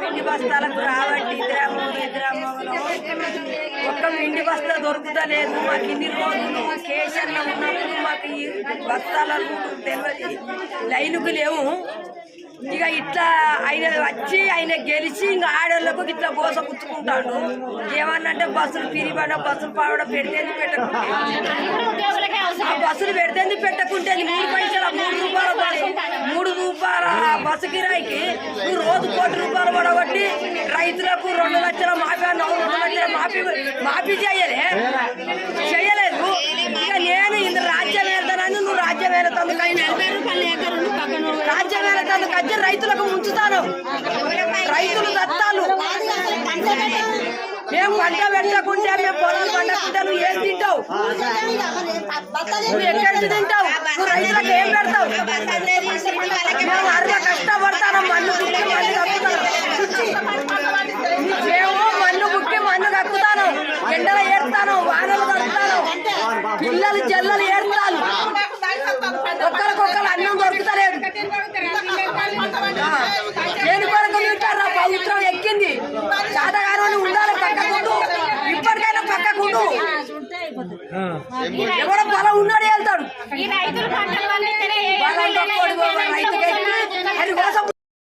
పిండి బస్తాలకు రాబట్టి ఇద్దరమ్మలు ఇద్దరమ్మలు ఒక్క పిండి బస్తా దొరుకుతలేదు. మాకు ఇన్ని రోజులు కేసీఆర్లో ఉన్నప్పుడు మాకు ఈ బస్తాలకు తెలియదు లైన్కు లేవు. ఇక ఇట్లా ఆయన వచ్చి ఆయన గెలిచి ఇంకా ఆడోళ్ళకు ఇట్లా గోస పుచ్చుకుంటాడు. ఏమన్నంటే బస్సులు పిరిపడ బస్సులు పావడ పెడితే పెట్టకుంటే? బస్సులు పెడితే పెట్టకుంటే? బస్సు కిరాయికి నువ్వు రోజు కోటి రూపాయలు పడగొట్టి రైతులకు రెండు లక్షల మాఫీ నాలుగు రెండు లక్షల మాఫీ మాఫీ చేయలే. చేయలేదు. ఇక నేను ఇంత రాజ్యం వెళ్తానని నువ్వు రాజ్యం వెళ్తాను రాజ్యం వెళ్తాను కచ్చి రైతులకు ఉంచుతాను రైతులు దత్తాలు. మేము పంట పెట్టకుంటే మేము పొలాలు పండకుంటే నువ్వు ఏం తింటావు? నువ్వు ఎక్కడికి తింటావు? నువ్వు రైతులకు ఏం పెడతావు? పిల్లలు జల్లలు ఏడుతాను ఒక్కరికొక్కరు అన్నం దొరుకుతలేదు. దేని కొరకు తింటారా? ప్రభుత్వం ఎక్కింది. సాధారణ ఉండాలి పక్కకుంటూ ఇప్పటికైనా పక్కకుంటూ ఎవడో పొలం ఉన్నాడు వెళ్తాడు